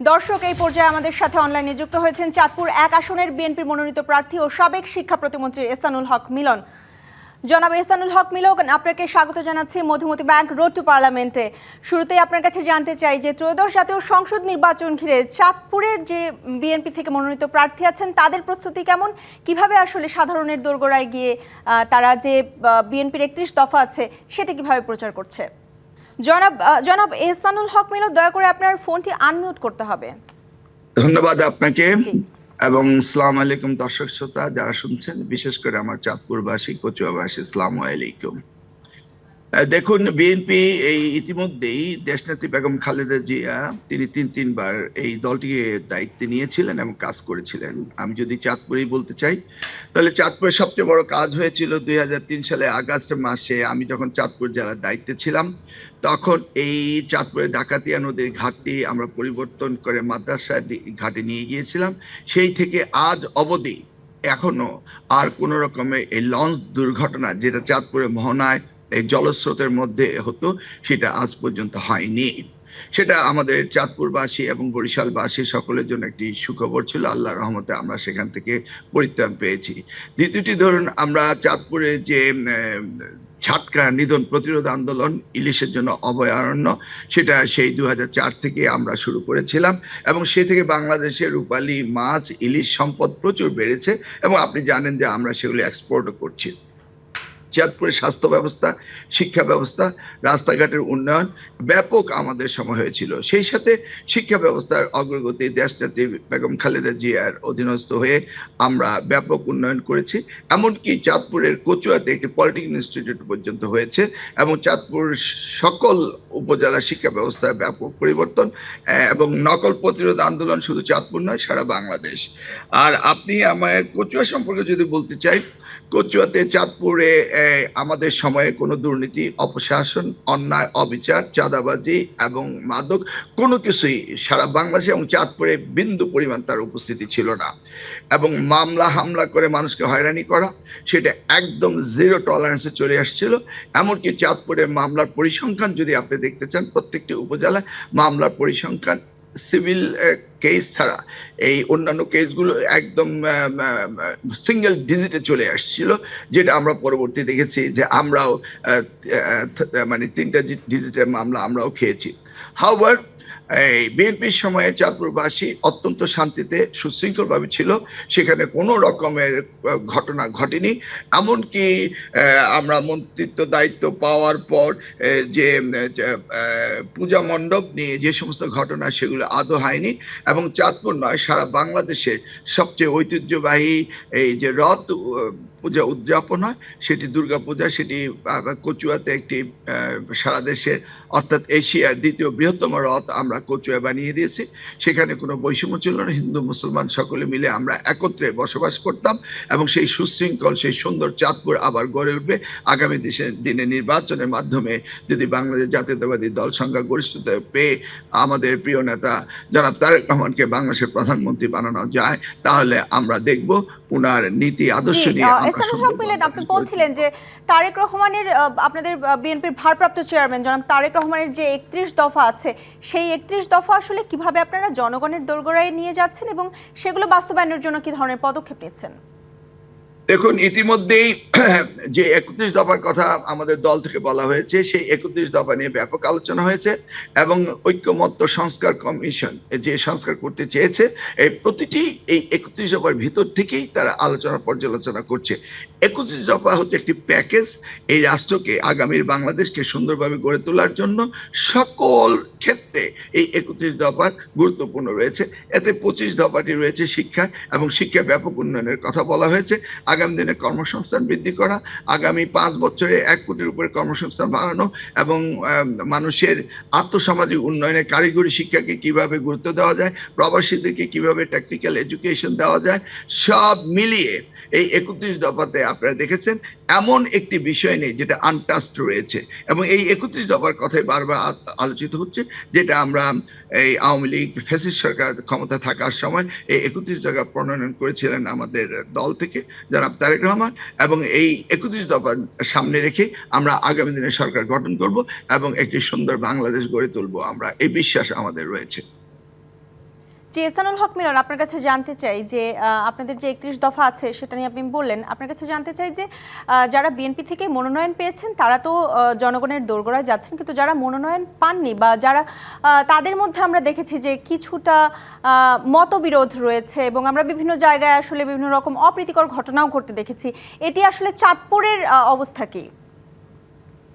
দর্শক, এই পর্যায়ে আমাদের সাথে অনলাইনে যুক্ত হয়েছেন চাঁদপুর এক আসনের বিএনপির মনোনীত প্রার্থী ও সাবেক শিক্ষা প্রতিমন্ত্রী এসানুল হক মিলন। জনাব এসানুল হক মিলন, আপনাকে স্বাগত জানাচ্ছি মধুমতি ব্যাংক রোড টু পার্লামেন্টে। শুরুতেই আপনার কাছে জানতে চাই যে ত্রয়োদশ জাতীয় সংসদ নির্বাচন ঘিরে চাঁদপুরের যে বিএনপি থেকে মনোনীত প্রার্থী আছেন, তাদের প্রস্তুতি কেমন? কীভাবে আসলে সাধারণের দোরগোড়ায় গিয়ে তারা যে বিএনপির একত্রিশ দফা আছে, সেটা কীভাবে প্রচার করছে? জনাব জনাব এহসানুল হক মিলন দয়া করে আপনার ফোনটি আনমিউট করতে হবে। ধন্যবাদ আপনাকে এবং সালাম আলাইকুম দর্শক শ্রোতা যারা শুনছেন বিশেষ করে আমার চাঁদপুরবাসী কচুয়াবাসী সালাম আলাইকুম। দেখুন বিএনপি এই ইতিমধ্যেই দেশনেত্রী বেগম খালেদা জিয়া তিনি তিন তিনবার এই দলটিকে দায়িত্বে নিয়েছিলেন এবং কাজ করেছিলেন। আমি যদি চাঁদপুরেই বলতে চাই তাহলে চাঁদপুরের সবচেয়ে বড় কাজ হয়েছিল দুই হাজার তিন সালে আগস্ট মাসে আমি যখন চাঁদপুর জেলার দায়িত্বে ছিলাম তখন এই চাঁদপুরের ডাকাতিয়া নদীর ঘাটটি আমরা পরিবর্তন করে মাদ্রাসা ঘাটে নিয়ে গিয়েছিলাম। সেই থেকে আজ অবধি এখনও আর কোন রকমের এই লঞ্চ দুর্ঘটনা যেটা চাঁদপুরে মোহনায় এই জলস্রোতের মধ্যে হতো, সেটা আজ পর্যন্ত হয়নি। সেটা আমাদের চাঁদপুরবাসী এবং বরিশালবাসী সকলের জন্য একটি সুখবর ছিল। আল্লাহর রহমতে আমরা সেখান থেকে পরিত্রাণ পেয়েছি। দ্বিতীয়টি ধরুন, আমরা চাঁদপুরে যে ছাটকা নিধন প্রতিরোধ আন্দোলন ইলিশের জন্য অভয়ারণ্য, সেটা সেই দু হাজার চার থেকে আমরা শুরু করেছিলাম এবং সে থেকে বাংলাদেশে রূপালী মাছ, ইলিশ সম্পদ প্রচুর বেড়েছে এবং আপনি জানেন যে আমরা সেগুলি এক্সপোর্টও করছি। চাঁদপুরের স্বাস্থ্য ব্যবস্থা, শিক্ষা ব্যবস্থা, রাস্তাঘাটের উন্নয়ন ব্যাপক আমাদের সময় হয়েছিল। সেই সাথে শিক্ষা ব্যবস্থার অগ্রগতি দেশনেত্রী বেগম খালেদা জিয়ার অধীনস্থ হয়ে আমরা ব্যাপক উন্নয়ন করেছি। এমনকি চাঁদপুরের কচুয়াতে একটি পলিটেকনিক ইনস্টিটিউট পর্যন্ত হয়েছে এবং চাঁদপুর সকল উপজেলা শিক্ষা ব্যবস্থায় ব্যাপক পরিবর্তন এবং নকল প্রতিরোধ আন্দোলন শুধু চাঁদপুর নয়, সারা বাংলাদেশ। আর আপনি আমার কচুয়া সম্পর্কে যদি বলতে চাই কচুয়াতে চাঁদপুরে আমাদের সময়ে কোনো দুর্নীতি, অপশাসন, অন্যায়, অবিচার, চাঁদাবাজি এবং মাদক কোনো কিছুই সারা বাংলাদেশে এবং চাঁদপুরে বিন্দু পরিমাণ তার উপস্থিতি ছিল না। এবং মামলা, হামলা করে মানুষকে হয়রানি করা, সেটা একদম জিরো টলারেন্সে চলে আসছিল। এমনকি চাঁদপুরের মামলার পরিসংখ্যান যদি আপনি দেখতে চান, প্রত্যেকটি উপজেলায় মামলার পরিসংখ্যান সিভিল কেস ছাড়া এই অন্যান্য কেসগুলো একদম সিঙ্গেল ডিজিটে চলে আসছিল, যেটা আমরা পরবর্তী দেখেছি যে আমরাও মানে তিনটা ডিজিটের মামলা আমরাও খেয়েছি। হাওয়ার এই বিএনপির সময়ে চাঁদপুরবাসী অত্যন্ত শান্তিতে, সুশৃঙ্খলভাবে ছিল। সেখানে কোনো রকমের ঘটনা ঘটেনি। এমনকি আমরা মন্ত্রিত্ব দায়িত্ব পাওয়ার পর যে পূজা মণ্ডপ নিয়ে যে সমস্ত ঘটনা, সেগুলো আদৌ হয়নি। এবং চাঁদপুর নয়, সারা বাংলাদেশের সবচেয়ে ঐতিহ্যবাহী এই যে রথ পূজা উদযাপন হয়, সেটি দুর্গা পূজা সেটি কচুয়াতে একটি সারা দেশের, অর্থাৎ এশিয়ার দ্বিতীয় বৃহত্তম রথ আমরা কচুয়া বানিয়ে দিয়েছি। সেখানে কোনো বৈষম্য ছিল না, হিন্দু, মুসলমান সকলে মিলে আমরা একত্রে বসবাস করতাম এবং সেই সুশৃঙ্খল, সেই সুন্দর চাঁদপুর আবার গড়ে উঠবে। আগামী দেশের দিনে নির্বাচনের মাধ্যমে যদি বাংলাদেশ জাতীয়তাবাদী দল সংখ্যা গরিষ্ঠতা পেয়ে আমাদের প্রিয় নেতা জনাব তারেক রহমানকে বাংলাদেশের প্রধানমন্ত্রী বানানো যায়, তাহলে আমরা দেখব উনার নীতি আদর্শ নিয়ে আপনি বলছিলেন যে তারেক রহমানের আপনাদের বিএনপির ভারপ্রাপ্ত চেয়ারম্যান জনাব তারেক রহমানের যে একত্রিশ দফা আছে সেই একত্রিশ দফা আসলে কীভাবে আপনারা জনগণের দোরগোড়ায় নিয়ে যাচ্ছেন এবং সেগুলো বাস্তবায়নের জন্য কি ধরনের পদক্ষেপ নিচ্ছেন? দেখুন, ইতিমধ্যেই যে একত্রিশ দফার কথা আমাদের দল থেকে বলা হয়েছে, সেই একত্রিশ দফা নিয়ে ব্যাপক আলোচনা হয়েছে এবং ঐক্যমত্য সংস্কার কমিশন যে সংস্কার করতে চেয়েছে, এই প্রতিটি এই একত্রিশ দফার ভিতর থেকেই তারা আলোচনা পর্যালোচনা করছে। একত্রিশ দফা হচ্ছে একটি প্যাকেজ, এই রাষ্ট্রকে, আগামীর বাংলাদেশকে সুন্দরভাবে গড়ে তোলার জন্য সকল ক্ষেত্রে এই একত্রিশ দফার গুরুত্বপূর্ণ রয়েছে। এতে পঁচিশ দফাটি রয়েছে শিক্ষা এবং শিক্ষা ব্যাপক উন্নয়নের কথা বলা হয়েছে। আগামী দিনে কর্মসংস্থান বৃদ্ধি করা, আগামী পাঁচ বছরে এক কোটির উপরে কর্মসংস্থান বাড়ানো এবং মানুষের আর্থসামাজিক উন্নয়নে কারিগরি শিক্ষাকে কীভাবে গুরুত্ব দেওয়া যায়, প্রবাসীদেরকে কীভাবে টেকনিক্যাল এডুকেশন দেওয়া যায়, সব মিলিয়ে এই একত্রিশ দফাতে আপনারা দেখেছেন, এমন একটি বিষয় নেই যেটা আনটাস্ট রয়েছে এবং এই একত্রিশ দফার কথাই বারবার আলোচিত হচ্ছে, যেটা আমরা এই আওয়ামী লীগ, ফ্যাসিস্ট সরকার ক্ষমতা থাকার সময় এই একত্রিশ দফা প্রণয়ন করেছিলেন আমাদের দল থেকে, জনাব তারেক রহমান, এবং এই একত্রিশ দফা সামনে রেখে আমরা আগামী দিনে সরকার গঠন করব এবং একটি সুন্দর বাংলাদেশ গড়ে তুলব আমরা, এই বিশ্বাস আমাদের রয়েছে। যে এসানুল হক মিলন আপনার কাছে জানতে চাই যে আপনাদের যে একত্রিশ দফা আছে সেটা নিয়ে আপনি বললেন, আপনার কাছে জানতে চাই যে যারা বিএনপি থেকে মনোনয়ন পেয়েছেন তারা তো জনগণের দোরগোড়ায় যাচ্ছেন, কিন্তু যারা মনোনয়ন পাননি বা যারা তাদের মধ্যে আমরা দেখেছি যে কিছুটা মতবিরোধ রয়েছে এবং আমরা বিভিন্ন জায়গায় আসলে বিভিন্ন রকম অপ্রীতিকর ঘটনাও ঘটতে দেখেছি। এটি আসলে চাঁদপুরের অবস্থা কি?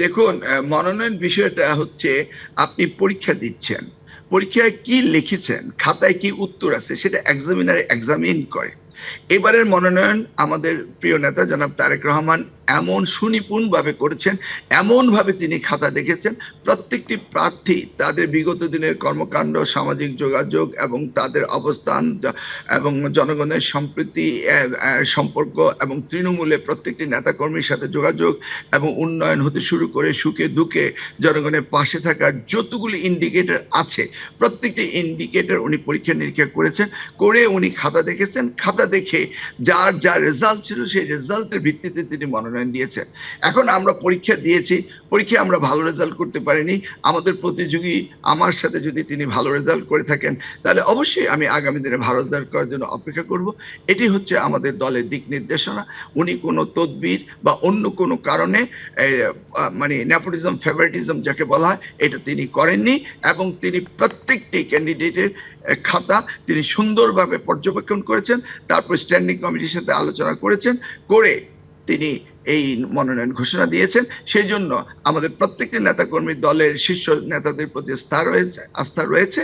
দেখুন মনোনয়ন বিষয়টা হচ্ছে আপনি পরীক্ষা দিচ্ছেন। পরীক্ষায় কি লিখেছেন, খাতায় কি উত্তর আছে, সেটা এক্সামিনার এক্সামিন করে। এবারের মনোনয়ন আমাদের প্রিয় নেতা জনাব তারেক রহমান এমন সুনিপুণভাবে করেছেন, এমনভাবে তিনি খাতা দেখেছেন। প্রত্যেকটি প্রার্থী তাদের বিগত দিনের কর্মকাণ্ড, সামাজিক যোগাযোগ এবং তাদের অবস্থান এবং জনগণের সম্প্রীতি সম্পর্ক এবং তৃণমূলে প্রত্যেকটি নেতাকর্মীর সাথে যোগাযোগ এবং উন্নয়ন হতে শুরু করে সুখে দুঃখে জনগণের পাশে থাকার যতগুলি ইন্ডিকেটর আছে, প্রত্যেকটি ইন্ডিকেটর উনি পরীক্ষা নিরীক্ষা করেছেন, করে উনি খাতা দেখেছেন। খাতা দেখে যার যা রেজাল্ট ছিল সেই রেজাল্টের ভিত্তিতে তিনি মনোনয়ন দিয়েছেন এখন আমরা পরীক্ষা দিয়েছি, পরীক্ষায় আমরা ভালো রেজাল্ট করতে পারিনি। আমাদের প্রতিযোগী আমার সাথে যদি তিনি ভালো রেজাল্ট করে থাকেন, তাহলে অবশ্যই আমি আগামী দিনে ভালো রেজাল্ট করার জন্য অপেক্ষা করব। এটি হচ্ছে আমাদের দলের দিক নির্দেশনা। উনি কোনো তদবির বা অন্য কোনো কারণে মানে নেপোটিজম ফেভারিটিজম যাকে বলা হয়, এটা তিনি করেননি এবং তিনি প্রত্যেকটি ক্যান্ডিডেটের খাতা তিনি সুন্দরভাবে পর্যবেক্ষণ করেছেন। তারপর স্ট্যান্ডিং কমিটির সাথে আলোচনা করেছেন। করে তিনি এই মনোনয়ন ঘোষণা দিয়েছেন। সেই জন্য আমাদের প্রত্যেকটি নেতাকর্মী দলের শীর্ষ নেতাদের প্রতি আস্থা রয়েছে আস্থা রয়েছে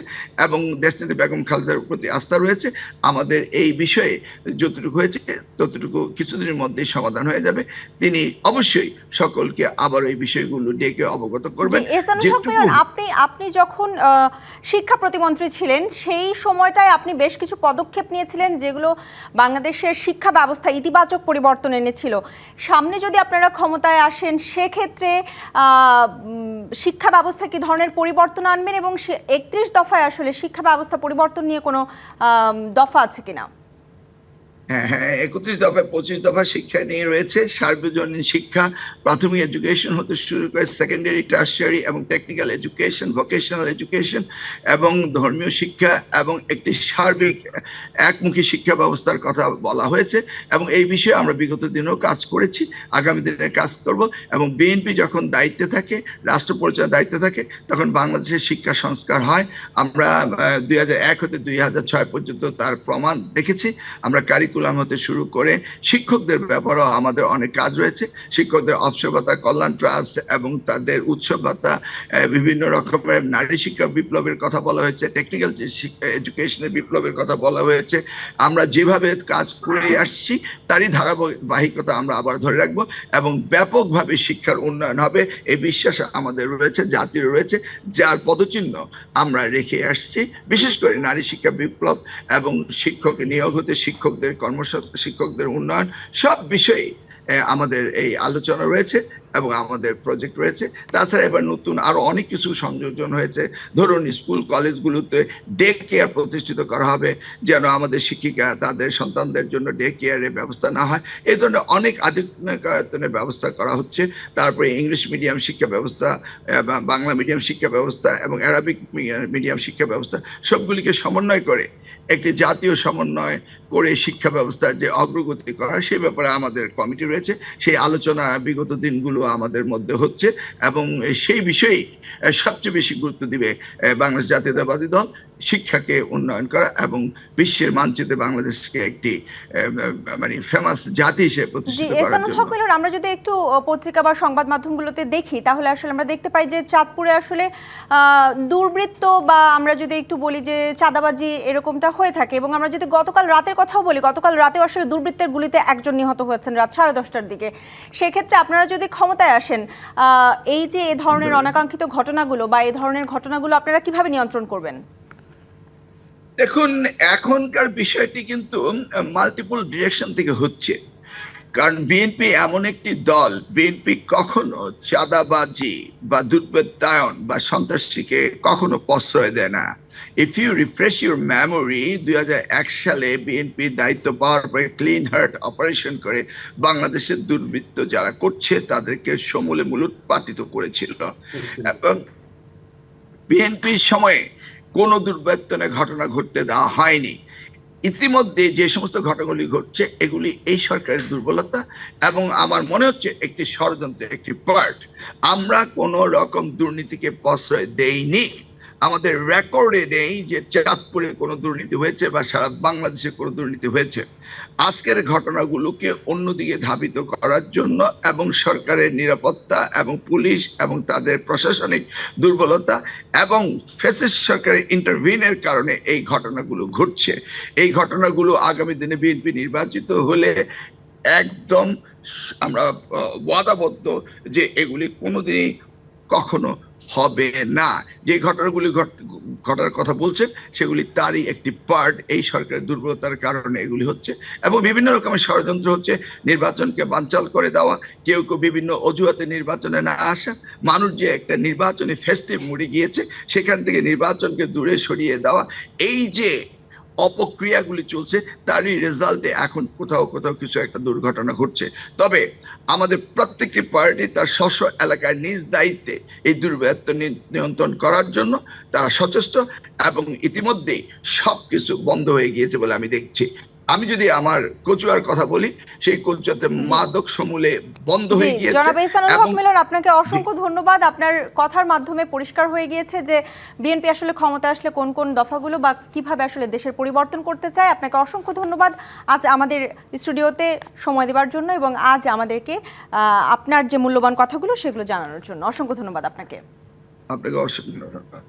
এবং দেশনেত্রী বেগম খালেদার প্রতি আস্থা রয়েছে। আমাদের এই বিষয়ে যতটুকু হয়েছে ততটুকু কিছুদিনের মধ্যেই সমাধান হয়ে যাবে। তিনি অবশ্যই সকলকে আবার এই বিষয়গুলো ডেকে অবগত করবেন। আপনি আপনি যখন শিক্ষা প্রতিমন্ত্রী ছিলেন সেই সময়টায় আপনি বেশ কিছু পদক্ষেপ নিয়েছিলেন যেগুলো বাংলাদেশের শিক্ষা ব্যবস্থা ইতিবাচক পরিবর্তন এনেছিল। সামনে যদি আপনারা ক্ষমতায় আসেন, সেক্ষেত্রে শিক্ষা ব্যবস্থা কি ধরনের পরিবর্তন আনবেন এবং একত্রিশ দফায় আসলে শিক্ষা ব্যবস্থা পরিবর্তন নিয়ে কোনো দফা আছে কিনা? হ্যাঁ হ্যাঁ একত্রিশ দফা পঁচিশ দফা শিক্ষা নিয়ে রয়েছে। সার্বজনীন শিক্ষা, প্রাথমিক এডুকেশন হতে শুরু করে সেকেন্ডারি টার্সিয়ারি এবং টেকনিক্যাল এডুকেশন ভোকেশনাল এডুকেশন এবং ধর্মীয় শিক্ষা এবং একটি সার্বিক একমুখী শিক্ষা ব্যবস্থার কথা বলা হয়েছে এবং এই বিষয়ে আমরা বিগত দিনেও কাজ করেছি, আগামী দিনে কাজ করব এবং বিএনপি যখন দায়িত্বে থাকে, রাষ্ট্র পরিচালনার দায়িত্বে থাকে, তখন বাংলাদেশের শিক্ষা সংস্কার হয়। আমরা দুই হাজার এক হতে দুই হাজার ছয় পর্যন্ত তার প্রমাণ দেখেছি। আমরা কারিকুলাম হতে শুরু করে শিক্ষকদের ব্যাপারেও আমাদের অনেক কাজ রয়েছে। শিক্ষকদের অবসর কল্যাণ ট্রাস্ট এবং তাদের উৎসব বিভিন্ন রকমের নারী শিক্ষা বিপ্লবের কথা বলা হয়েছে টেকনিক্যাল এডুকেশনের বিপ্লবের কথা বলা হয়েছে। আমরা যেভাবে কাজ করে আসছি, তারই ধারাবাহিকতা আমরা আবার ধরে রাখব এবং ব্যাপকভাবে শিক্ষার উন্নয়ন হবে এই বিশ্বাস আমাদের রয়েছে জাতির রয়েছে। যার পদচিহ্ন আমরা রেখে আসছি, বিশেষ করে নারী শিক্ষা বিপ্লব এবং শিক্ষক নিয়োগ হতে শিক্ষকদের কর্মসংস্থান শিক্ষকদের উন্নয়ন, সব বিষয়ে আমাদের এই আলোচনা রয়েছে এবং আমাদের প্রজেক্ট রয়েছে। তাছাড়া এবার নতুন আরও অনেক কিছু সংযোজন হয়েছে। ধরুন, স্কুল, কলেজগুলোতে ডে কেয়ার প্রতিষ্ঠিত করা হবে, যেন আমাদের শিক্ষিকা তাদের সন্তানদের জন্য ডে কেয়ারের ব্যবস্থা না হয়। এই ধরনের অনেক আধুনিকায়তনের ব্যবস্থা করা হচ্ছে। তারপরে ইংলিশ মিডিয়াম শিক্ষা ব্যবস্থা বাংলা মিডিয়াম শিক্ষা ব্যবস্থা এবং অ্যারাবিক মিডিয়াম শিক্ষা ব্যবস্থা, সবগুলিকে সমন্বয় করে একটি জাতীয় সমন্বয় করে শিক্ষা ব্যবস্থার যে অগ্রগতি করা, সে ব্যাপারে আমাদের কমিটি রয়েছে। সেই আলোচনা বিগত দিনগুলো আমাদের মধ্যে হচ্ছে এবং সেই বিষয়ে সবচেয়ে বেশি গুরুত্ব দিবে বাংলাদেশ জাতীয়তাবাদী দল। শিক্ষাকে উন্নয়ন করা এবং বিশ্বের মানচিত্রে বাংলাদেশকে একটি মানে ফেমাস জাতি হিসেবে প্রতিষ্ঠিত করার জন্য। আমরা যদি একটু পত্রিকা বা সংবাদ মাধ্যমগুলোতে দেখি তাহলে আসলে আমরা দেখতে পাই যে চাঁদপুরে আসলে দুর্বৃত্ত বা আমরা যদি একটু বলি যে চাঁদাবাজি এরকমটা হয়ে থাকে এবং আমরা যদি গতকাল রাতের কথাও বলি গতকাল রাতেও আসলে দুর্বৃত্তের গুলিতে একজন নিহত হয়েছেন রাত সাড়ে দশটার দিকে। সেক্ষেত্রে আপনারা যদি ক্ষমতায় আসেন এই যে এ ধরনের অনাকাঙ্ক্ষিত ঘটনাগুলো বা এ ধরনের ঘটনাগুলো আপনারা কীভাবে নিয়ন্ত্রণ করবেন? দেখুন এখনকার বিষয়টি কিন্তু মাল্টিপল ডিরেকশন থেকে হচ্ছে। কারণ বিএনপি এমন একটি দল বিএনপি কখনো চাঁদাবাজি বা দুর্বৃত্তায়ন বা সন্ত্রাসীকে কখনো প্রশ্রয় দেয় না। If you refresh your memory দুই হাজার এক সালে বিএনপি দায়িত্ব পাওয়ার পরে ক্লিন হার্ট অপারেশন করে বাংলাদেশের দুর্বৃত্ত যারা করছে তাদেরকে সমূলে মূলোৎপাতিত করেছিল। এবং বিএনপির সময়ে কোনো দুর্বৃত্তনের ঘটনা ঘটতে দেওয়া হয়নি। ইতিমধ্যে যে সমস্ত ঘটনাগুলি ঘটছে, এগুলি এই সরকারের দুর্বলতা এবং আমার মনে হচ্ছে একটি ষড়যন্ত্রের একটি পার্ট। আমরা কোনো রকম দুর্নীতিকে প্রশ্রয় দেইনি। আমাদের রেকর্ডে নেই যে চাঁদপুরে কোনো দুর্নীতি হয়েছে বা সারা বাংলাদেশে কোনো দুর্নীতি হয়েছে। আজকের ঘটনাগুলোকে অন্যদিকে ধাবিত করার জন্য এবং সরকারের নিরাপত্তা এবং পুলিশ এবং তাদের প্রশাসনিক দুর্বলতা এবং ফেসিস্ট সরকারের ইন্টারভিনের কারণে এই ঘটনাগুলো ঘটছে। এই ঘটনাগুলো আগামী দিনে বিএনপি নির্বাচিত হলে একদম আমরা ওয়াদাবদ্ধ যে এগুলি কোনোদিনই কখনো হবে না। যে ঘটনাগুলি ঘট- ঘটার কথা বলছেন, সেগুলি তারই একটি পার্ট এই সরকারের দুর্বলতার কারণে এগুলি হচ্ছে এবং বিভিন্ন রকমের ষড়যন্ত্র হচ্ছে। নির্বাচনকে বানচাল করে দেওয়া, কেউ কেউ বিভিন্ন অজুহাতে নির্বাচনে না আসা, মানুষ যে একটা নির্বাচনে ফেস্টিভ মুড়ে গিয়েছে, সেখান থেকে নির্বাচনকে দূরে সরিয়ে দেওয়া, এই যে অপক্রিয়াগুলি চলছে, তারই রেজাল্টে এখন কোথাও কোথাও কিছু একটা দুর্ঘটনা ঘটছে। তবে আমাদের প্রত্যেকটি পার্টি তার স্ব এলাকায় নিজ দায়িত্বে এই দুর্বৃত্ত নিয়ন্ত্রণ করার জন্য তারা সচেষ্ট এবং ইতিমধ্যেই সবকিছু বন্ধ হয়ে গিয়েছে বলে আমি দেখছি। আমি যদি আমার কচুয়ার কথা বলি সেই কচুয়াতে মাদক সমূলে বন্ধ হয়ে গিয়েছে জনাব এহসানুল হক মিলন আপনাকে অসংখ্য ধন্যবাদ। আপনার কথার মাধ্যমে পরিষ্কার হয়ে গিয়েছে যে বিএনপি আসলে ক্ষমতা আসলে কোন কোন দফাগুলো বা কীভাবে আসলে দেশের পরিবর্তন করতে চায়। আপনাকে অসংখ্য ধন্যবাদ। আজ আমাদের স্টুডিওতে সময় দেওয়ার জন্য এবং আজ আমাদেরকে আহ, আপনার যে মূল্যবান কথাগুলো সেগুলো জানানোর জন্য অসংখ্য ধন্যবাদ আপনাকে। আপনাকে অসংখ্য ধন্যবাদ।